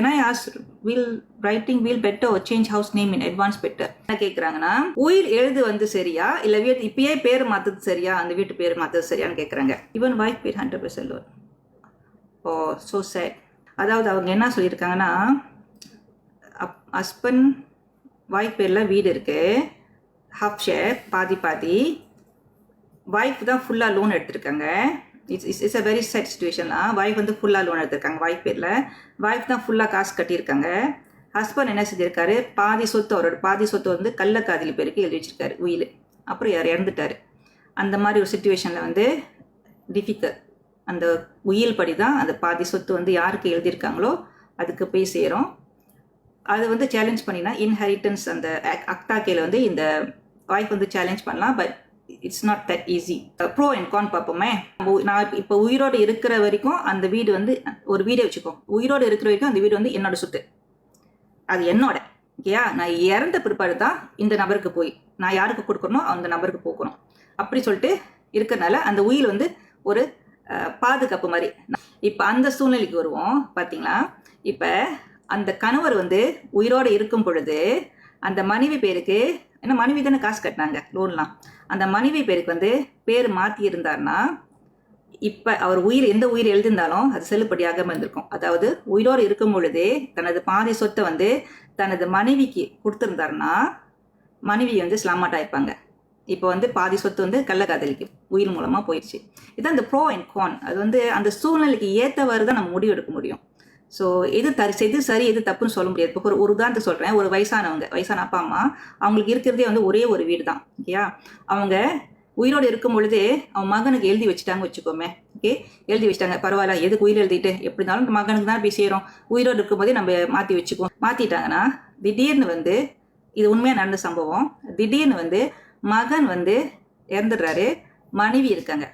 ஏன்னா as will writing will better change house name in advance better என்ன கேட்குறாங்கன்னா உயிர் எழுது வந்து சரியா? இல்லை வீட்டு இப்பயே பேர் மாற்றுறது சரியா? அந்த வீட்டு பேர் மாற்றுறது சரியான்னு கேட்குறாங்க ஈவன் வாய்ப் பேர் hundred percent oh so sad அதாவது அவங்க என்ன சொல்லியிருக்காங்கன்னா அப் ஹஸ்பண்ட் வைஃப் பேரில் வீடு இருக்குது ஹாஃப் ஷேர் பாதி பாதி. வைஃப் தான் ஃபுல்லாக லோன் எடுத்திருக்காங்க. It's it's it's a very sad சுச்சுவேஷன்லாம் wife வந்து ஃபுல்லாக லோன் எடுத்திருக்காங்க. ஒய்ஃப் பேரில். ஒய்ஃப் தான் ஃபுல்லாக காசு கட்டியிருக்காங்க. ஹஸ்பண்ட் என்ன செஞ்சிருக்காரு? பாதி சொத்து அவரோட பாதி சொத்து வந்து கள்ளக்காதலி பேருக்கு எழுதி வச்சிருக்காரு. உயில். அப்புறம் யார் இறந்துட்டார். அந்த மாதிரி ஒரு சுச்சுவேஷனில் வந்து டிஃபிகல் அந்த உயில் படி தான் அந்த பாதி சொத்து வந்து யாருக்கு எழுதியிருக்காங்களோ அதுக்கு போய் சேரும். அது வந்து சேலஞ்ச் பண்ணினா இன்ஹெரிட்டன்ஸ் அந்த அக்தாக்கேல வந்து இந்த ஒய்ஃப் வந்து சேலஞ்ச் பண்ணலாம். But it's not that easy bro and Khan பார்ப்போமே. நம்ம உ- நான் இப்போ உயிரோடு இருக்கிற வரைக்கும் அந்த வீடு வந்து ஒரு வீடே வச்சுக்கோ. உயிரோடு இருக்கிற வரைக்கும் அந்த வீடு வந்து என்னோட சொத்து. அது என்னோட. ஓகேயா நான் இறந்த பிற்பாடு தான் இந்த நபருக்கு போய் நான் யாருக்கு கொடுக்கணுமோ அந்த நபருக்கு போகணும். அப்படி சொல்லிட்டு இருக்கிறனால அந்த உயில் வந்து ஒரு பாதுகாப்பு மாதிரி. இப்போ அந்த சூழ்நிலைக்கு வருவோம். பார்த்தீங்களா? இப்போ அந்த கணவர் வந்து உயிரோடு இருக்கும் பொழுது அந்த மனைவி பேருக்கு ஏன்னா மனைவி தானே காசு கட்டினாங்க லோன்லாம் அந்த மனைவி பேருக்கு வந்து பேர் மாற்றி இருந்தாருன்னா இப்போ அவர் உயிர் எந்த உயிர் எழுதியிருந்தாலும் அது செல்லுபடியாகாம இருந்திருக்கும். அதாவது உயிரோடு இருக்கும் பொழுதே தனது பாதி சொத்தை வந்து தனது மனைவிக்கு கொடுத்துருந்தாருன்னா மனைவி வந்து ஸ்லாமாட்டா ஆயிருப்பாங்க. இப்போ வந்து பாதி சொத்து வந்து கள்ளக்காதலிக்கு உயிர் மூலமாக போயிடுச்சு இதுதான் இந்த ப்ரோ அண்ட் கான் அது வந்து அந்த சூழ்நிலைக்கு ஏற்றவாறு தான் நம்ம முடிவு எடுக்க முடியும். ஸோ எது தரி எது சரி எது தப்புன்னு சொல்ல முடியாது. இப்போ ஒரு ஒரு உதாரணத்துக்கு சொல்கிறேன் ஒரு வயசானவங்க வயசான அப்பா அம்மா அவங்களுக்கு இருக்கிறதே வந்து ஒரே ஒரு வீடு தான் ஓகேயா அவங்க உயிரோடு இருக்கும் பொழுதே அவன் மகனுக்கு எழுதி வச்சுட்டாங்க வச்சுக்கோமே. ஓகே எழுதி வச்சுட்டாங்க. பரவாயில்ல. எதுக்கு உயிர் எழுதிட்டு? எப்படி இருந்தாலும் மகனுக்கு தான் போய் செய்கிறோம் உயிரோடு இருக்கும்போதே நம்ம மாற்றி வச்சுக்குவோம். மாற்றிட்டாங்கன்னா திடீர்னு வந்து இது உண்மையாக நடந்த சம்பவம். திடீர்னு வந்து மகன் வந்து இறந்துடுறாரு. மனைவி இருக்காங்க.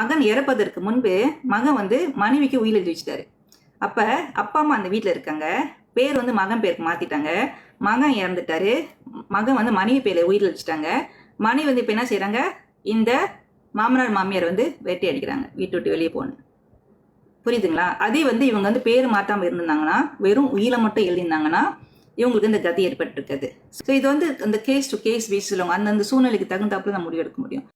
மகன் இறப்பதற்கு முன்பு மகன் வந்து மனைவிக்கு உயிர் எழுதி வச்சுட்டாரு. அப்போ அப்பா அம்மா அந்த வீட்டில் இருக்காங்க. பேர் வந்து மகன் பேருக்கு மாற்றிட்டாங்க மகன் இறந்துட்டாரு. மகன் வந்து மனைவி பேரில் உயிரில் வச்சுட்டாங்க மனைவி வந்து இப்போ என்ன செய்கிறாங்க இந்த மாமனார் மாமியார் வந்து வெட்டி அடிக்கிறாங்க. வீட்டு விட்டு வெளியே போகணும். புரியுதுங்களா? அதே வந்து இவங்க வந்து பேர் மாற்றாமல் இருந்திருந்தாங்கன்னா வெறும் உயிரை மட்டும் எழுதியிருந்தாங்கன்னா இவங்களுக்கு இந்த கதி ஏற்பட்டிருக்குது. ஸோ இது வந்து இந்த கேஸ் டு கேஸ் பேஸ் சொல்லுவாங்க அந்தந்த சூழ்நிலைக்கு தகுந்தாப்புல நம்ம முடிவெடுக்க முடியும்.